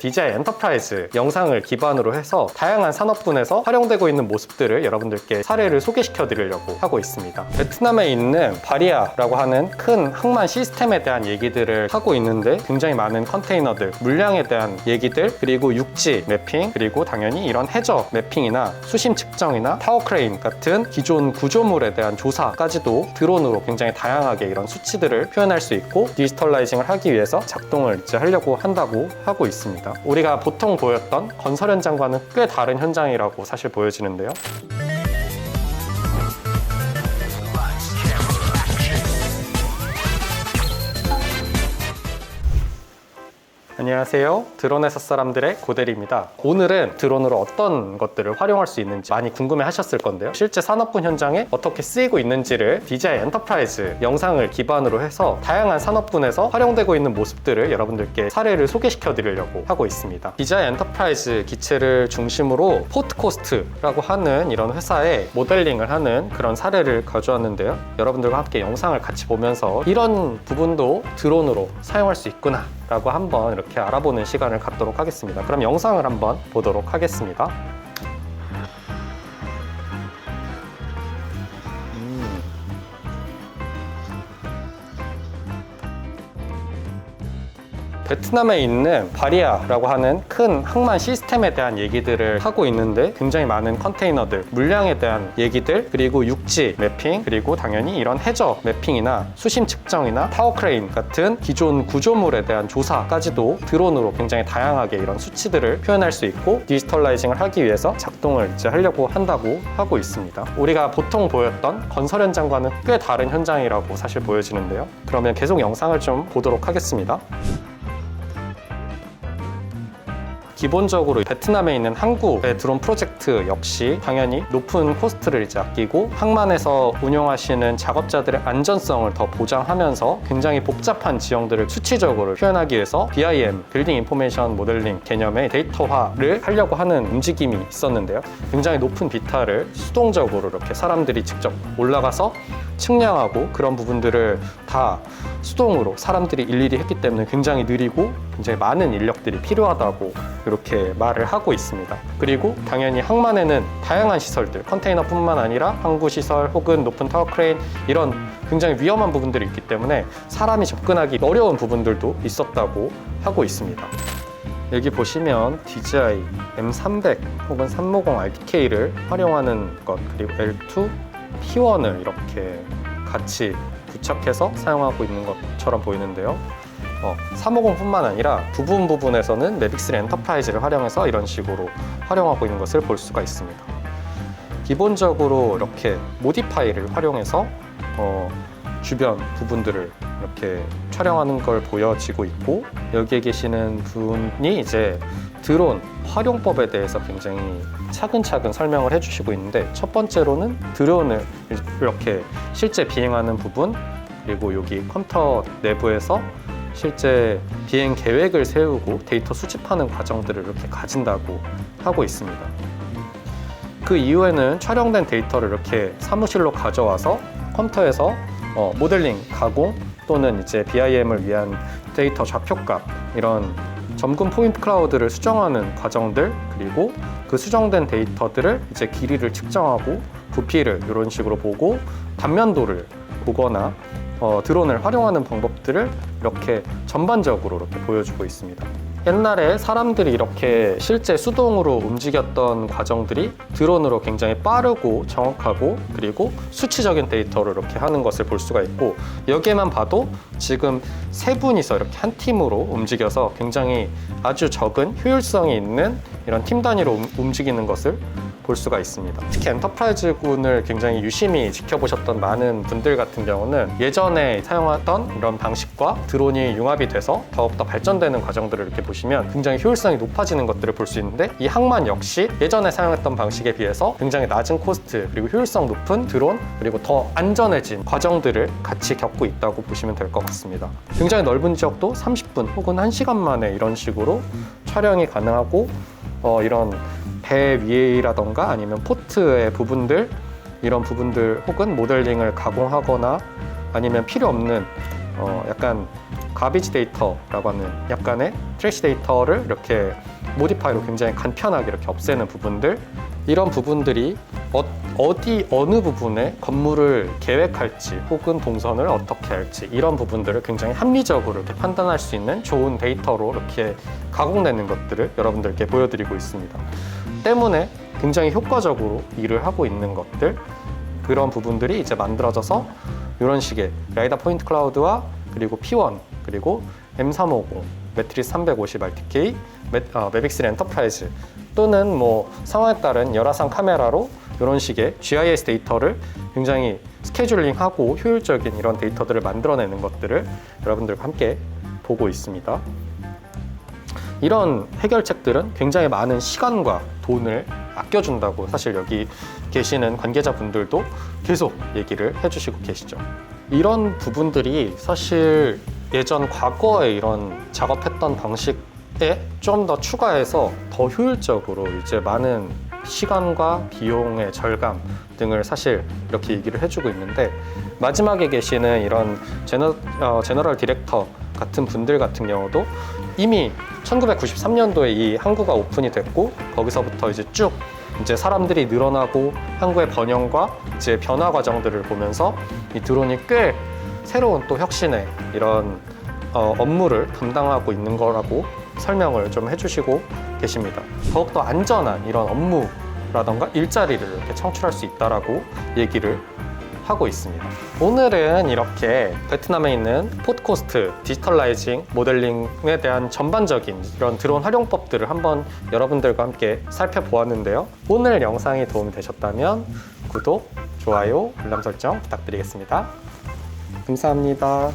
DJI 엔터프라이즈 영상을 기반으로 해서 다양한 산업군에서 활용되고 있는 모습들을 여러분들께 사례를 소개시켜 드리려고 하고 있습니다. 베트남에 있는 바리아라고 하는 큰 항만 시스템에 대한 얘기들을 하고 있는데 굉장히 많은 컨테이너들, 물량에 대한 얘기들, 그리고 육지 매핑, 그리고 당연히 이런 해저 매핑이나 수심 측정이나 타워 크레인 같은 기존 구조물에 대한 조사까지도 드론으로 굉장히 다양하게 이런 수치들을 표현할 수 있고 디지털라이징을 하기 위해서 작동을 이제 하려고 한다고 하고 있습니다. 우리가 보통 보였던 건설 현장과는 꽤 다른 현장이라고 사실 보여지는데요. 안녕하세요. 드론회사 사람들의 고대리입니다. 오늘은 드론으로 어떤 것들을 활용할 수 있는지 많이 궁금해 하셨을 건데요. 실제 산업군 현장에 어떻게 쓰이고 있는지를 DJI 엔터프라이즈 영상을 기반으로 해서 다양한 산업군에서 활용되고 있는 모습들을 여러분들께 사례를 소개시켜 드리려고 하고 있습니다. DJI 엔터프라이즈 기체를 중심으로 포트코스트라고 하는 이런 회사에 모델링을 하는 그런 사례를 가져왔는데요. 여러분들과 함께 영상을 같이 보면서 이런 부분도 드론으로 사용할 수 있구나 라고 한번 이렇게 알아보는 시간을 갖도록 하겠습니다. 그럼 영상을 한번 보도록 하겠습니다. 베트남에 있는 바리아라고 하는 큰 항만 시스템에 대한 얘기들을 하고 있는데 굉장히 많은 컨테이너들, 물량에 대한 얘기들, 그리고 육지 매핑, 그리고 당연히 이런 해저 매핑이나 수심 측정이나 타워 크레인 같은 기존 구조물에 대한 조사까지도 드론으로 굉장히 다양하게 이런 수치들을 표현할 수 있고 디지털라이징을 하기 위해서 작동을 이제 하려고 한다고 하고 있습니다. 우리가 보통 보였던 건설 현장과는 꽤 다른 현장이라고 사실 보여지는데요. 그러면 계속 영상을 좀 보도록 하겠습니다. 기본적으로 베트남에 있는 한국의 드론 프로젝트 역시 당연히 높은 코스트를 이제 아끼고 항만에서 운용하시는 작업자들의 안전성을 더 보장하면서 굉장히 복잡한 지형들을 수치적으로 표현하기 위해서 BIM, 빌딩 인포메이션 모델링 개념의 데이터화를 하려고 하는 움직임이 있었는데요. 굉장히 높은 비탈을 수동적으로 이렇게 사람들이 직접 올라가서 측량하고 그런 부분들을 다 수동으로 사람들이 일일이 했기 때문에 굉장히 느리고 굉장히 많은 인력들이 필요하다고 이렇게 말을 하고 있습니다. 그리고 당연히 항만에는 다양한 시설들, 컨테이너뿐만 아니라 항구 시설 혹은 높은 타워 크레인 이런 굉장히 위험한 부분들이 있기 때문에 사람이 접근하기 어려운 부분들도 있었다고 하고 있습니다. 여기 보시면 DJI M300 혹은 350 RTK를 활용하는 것 그리고 L2 P1을 이렇게 같이 부착해서 사용하고 있는 것처럼 보이는데요. 어, 350뿐만 아니라 부분 부분에서는 매빅3 엔터프라이즈를 활용해서 이런 식으로 활용하고 있는 것을 볼 수가 있습니다. 기본적으로 이렇게 모디파이를 활용해서 어, 주변 부분들을 이렇게 촬영하는 걸 보여지고 있고 여기에 계시는 분이 이제 드론 활용법에 대해서 굉장히 차근차근 설명을 해주시고 있는데 첫 번째로는 드론을 이렇게 실제 비행하는 부분 그리고 여기 컴퓨터 내부에서 실제 비행 계획을 세우고 데이터 수집하는 과정들을 이렇게 가진다고 하고 있습니다. 그 이후에는 촬영된 데이터를 이렇게 사무실로 가져와서 컴퓨터에서 어, 모델링, 가공 또는 이제 BIM을 위한 데이터 좌표값 이런 점근 포인트 클라우드를 수정하는 과정들 그리고 그 수정된 데이터들을 이제 길이를 측정하고 부피를 이런 식으로 보고 단면도를 보거나 어, 드론을 활용하는 방법들을 이렇게 전반적으로 이렇게 보여주고 있습니다. 옛날에 사람들이 이렇게 실제 수동으로 움직였던 과정들이 드론으로 굉장히 빠르고 정확하고 그리고 수치적인 데이터를 이렇게 하는 것을 볼 수가 있고 여기에만 봐도 지금 세 분이서 이렇게 한 팀으로 움직여서 굉장히 아주 적은 효율성이 있는 이런 팀 단위로 움- 움직이는 것을 볼 수가 있습니다. 특히 엔터프라이즈군을 굉장히 유심히 지켜보셨던 많은 분들 같은 경우는 예전에 사용하던 이런 방식과 드론이 융합이 돼서 더욱더 발전되는 과정들을 이렇게 보시면 굉장히 효율성이 높아지는 것들을 볼 수 있는데 이 항만 역시 예전에 사용했던 방식에 비해서 굉장히 낮은 코스트 그리고 효율성 높은 드론 그리고 더 안전해진 과정들을 같이 겪고 있다고 보시면 될 것 같습니다. 굉장히 넓은 지역도 30분 혹은 1시간 만에 이런 식으로 촬영이 가능하고 어, 이런 배 위라던가 아니면 포트의 부분들 이런 부분들 혹은 모델링을 가공하거나 아니면 필요 없는 어, 약간 가비지 데이터라고 하는 약간의 트래시 데이터를 이렇게 모디파이로 굉장히 간편하게 이렇게 없애는 부분들 이런 부분들이 어, 디 어느 부분에 건물을 계획할지 혹은 동선을 어떻게 할지 이런 부분들을 굉장히 합리적으로 이렇게 판단할 수 있는 좋은 데이터로 이렇게 가공되는 것들을 여러분들께 보여드리고 있습니다. 때문에 굉장히 효과적으로 일을 하고 있는 것들 그런 부분들이 이제 만들어져서 이런 식의 라이다 포인트 클라우드와 그리고 P1 그리고 M350 매트리스 350 RTK 매, 어, 매빅3 엔터프라이즈 또는 뭐 상황에 따른 열화상 카메라로 이런 식의 GIS 데이터를 굉장히 스케줄링하고 효율적인 이런 데이터들을 만들어내는 것들을 여러분들과 함께 보고 있습니다. 이런 해결책들은 굉장히 많은 시간과 돈을 아껴준다고 사실 여기 계시는 관계자분들도 계속 얘기를 해주시고 계시죠. 이런 부분들이 사실 예전 과거에 이런 작업했던 방식에 좀 더 추가해서 더 효율적으로 이제 많은 시간과 비용의 절감 등을 사실 이렇게 얘기를 해주고 있는데 마지막에 계시는 이런 제너, 어, 제너럴 디렉터 같은 분들 같은 경우도 이미 1993년도에 이 항구가 오픈이 됐고 거기서부터 이제 쭉 이제 사람들이 늘어나고 항구의 번영과 이제 변화 과정들을 보면서 이 드론이 꽤 새로운 또 혁신의 이런 어, 업무를 담당하고 있는 거라고 설명을 좀 해주시고 계십니다. 더욱더 안전한 이런 업무라던가 일자리를 이렇게 창출할 수 있다라고 얘기를 하고 있습니다. 오늘은 이렇게 베트남에 있는 포드코스트 디지털라이징 모델링에 대한 전반적인 이런 드론 활용법들을 한번 여러분들과 함께 살펴보았는데요. 오늘 영상이 도움이 되셨다면 구독, 좋아요, 알람 설정 부탁드리겠습니다. 감사합니다.